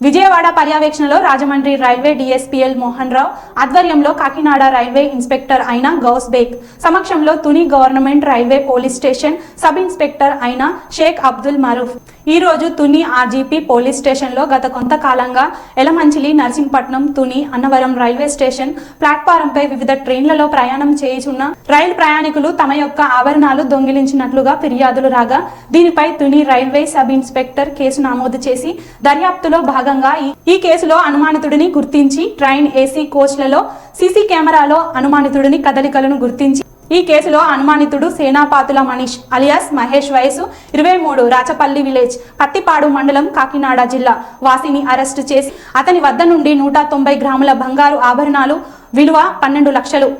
విజయవాడ పర్యవేక్షణలో Rajahmundry railway DSP L Mohan Rao ఆధ్వర్యంలో Kakinada railway inspector అయిన గౌస్ బేగ్ సమక్షంలో Tuni government railway police station sub inspector అయిన షేక్ అబ్దుల్ మరూఫ్. ఈ రోజు తుని ఆర్జీపీ పోలీస్ స్టేషన్లో గత కొంతకాలంగా ఎలమంచిలి నర్సింగ్పట్నం తుని అన్నవరం రైల్వే స్టేషన్ ప్లాట్ఫారంపై వివిధ ట్రైన్లలో ప్రయాణం చేయుచున్న రైలు ప్రయాణికులు తమ యొక్క ఆభరణాలు దొంగిలించినట్లుగా ఫిర్యాదులు రాగా దీనిపై Tuni railway sub inspector case నమోదు చేసి దర్యాప్తులో భాగంగా ఈ- ఈ కేసులో అనుమానితుడిని గుర్తించి ట్రైన్ ఏసీ కోచ్లలో సీసీ కెమెరాలో అనుమానితుడిని కదలికలను గుర్తించి ఈ కేసులో అనుమానితుడు సేనాపాతుల మనీష్ అలియాస్ మహేష్ వయసు ఇరవై మూడు రాచపల్లి విలేజ్ పత్తిపాడు మండలం కాకినాడ జిల్లా వాసిని అరెస్టు చేసి అతని వద్ద నుండి నూట తొంభై గ్రాముల బంగారు ఆభరణాలు విలువ పన్నెండు లక్షలు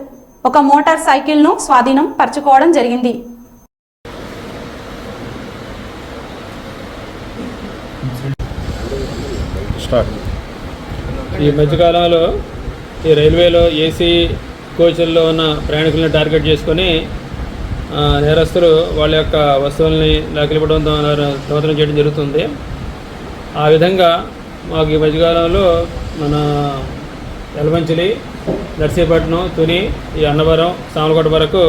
ఒక మోటార్ సైకిల్ను స్వాధీనం పరచుకోవడం జరిగింది. స్టార్ట్. ఈ మధ్యకాలంలో ఈ రైల్వేలో ఏసీ కోచ్ల్లో ఉన్న ప్రయాణికులను టార్గెట్ చేసుకొని నేరస్తులు వాళ్ళ యొక్క వస్తువుల్ని లాకెళ్ళిపడం దొంగతనం చేయడం జరుగుతుంది. ఆ విధంగా మాకు ఈ మధ్యకాలంలో మన ఎలమంచిలి నర్సీపట్నం తుని ఈ అన్నవరం సామలకోట వరకు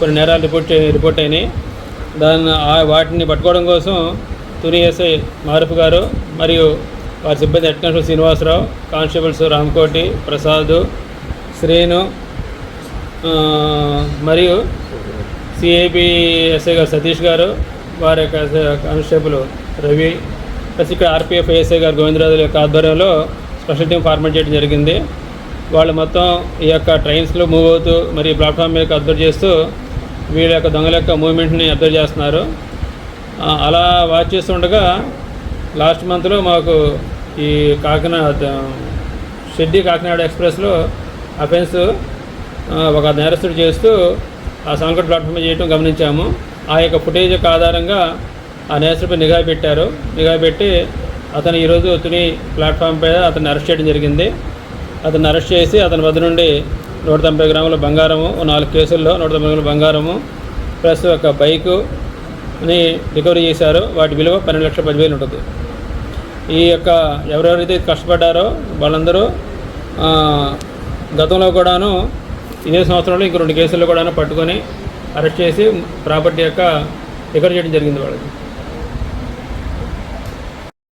కొన్ని నేరాలు రిపోర్ట్ రిపోర్ట్ అయినాయి. దాన్ని వాటిని పట్టుకోవడం కోసం తుని ఎస్ఐ మారుపు గారు మరియు వారి సిబ్బంది హెడ్ శ్రీనివాసరావు కానిస్టేబుల్స్ రామ్కోటి ప్రసాద్ శ్రీను మరియు సిఐపి ఎస్ఐ గారు సతీష్ గారు వారి యొక్క కానిస్టేబుల్ రవి ప్లస్ ఇక్కడ ఆర్పిఎఫ్ ఎస్ఐ గారు గోవిందరాజుల యొక్క ఆధ్వర్యంలో స్పెషల్ టీం ఫార్మేట్ చేయడం జరిగింది. వాళ్ళు మొత్తం ఈ యొక్క ట్రైన్స్లో మూవ్ అవుతూ మరి ప్లాట్ఫామ్ మీద అబ్జర్వ్ చేస్తూ వీళ్ళ యొక్క దొంగల యొక్క మూవ్మెంట్ని అబ్జర్వ్ చేస్తున్నారు. అలా వాచ్ చేస్తుండగా లాస్ట్ మంత్లో మాకు ఈ కాకినాడ షెడ్డి కాకినాడ ఎక్స్ప్రెస్లో అఫెన్స్ ఒక నేరస్తుడు చేస్తూ ఆ సాంకట్ ప్లాట్ఫామ్ చేయటం గమనించాము. ఆ యొక్క ఫుటేజ్ యొక్క ఆధారంగా ఆ నేరస్తుడిపై నిఘా పెట్టారు. నిఘా పెట్టి అతను ఈరోజు తుని ప్లాట్ఫామ్ పై అతన్ని అరెస్ట్ చేయడం జరిగింది. అతన్ని అరెస్ట్ చేసి అతని వద్ద నుండి నూట తొంభై గ్రాముల బంగారము ఓ నాలుగు కేసుల్లో నూట తొంభై గ్రాముల బంగారము ప్లస్ ఒక బైకు ని రికవరీ చేశారు వాటి విలువ పన్నెండు లక్షల పదివేలు ఉంటుంది. ఈ యొక్క ఎవరెవరైతే కష్టపడ్డారో వాళ్ళందరూ గతంలో కూడాను ఇదే సంవత్సరంలో ఇంక రెండు కేసుల్లో కూడాను పట్టుకొని అరెస్ట్ చేసి ప్రాపర్టీ యొక్క రికవరీ చేయడం జరిగింది వాళ్ళకి.